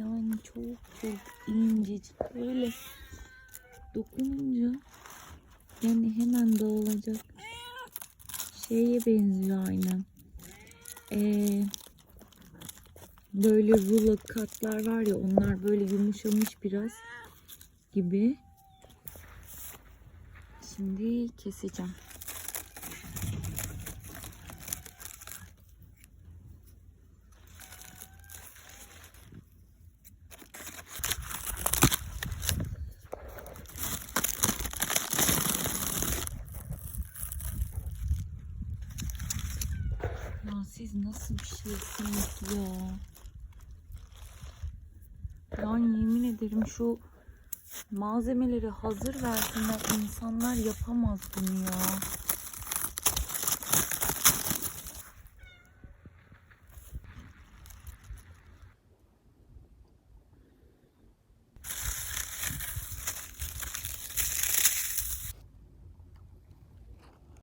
Yani çok çok incecik böyle dokununca yani hemen dağılacak şeye benziyor aynen. Ee, böyle rulo katlar var ya onlar böyle yumuşamış biraz gibi. Şimdi keseceğim. Ya siz nasıl bir şeysiniz ya? Yani yemin ederim şu malzemeleri hazır versinler insanlar yapamaz bunu ya.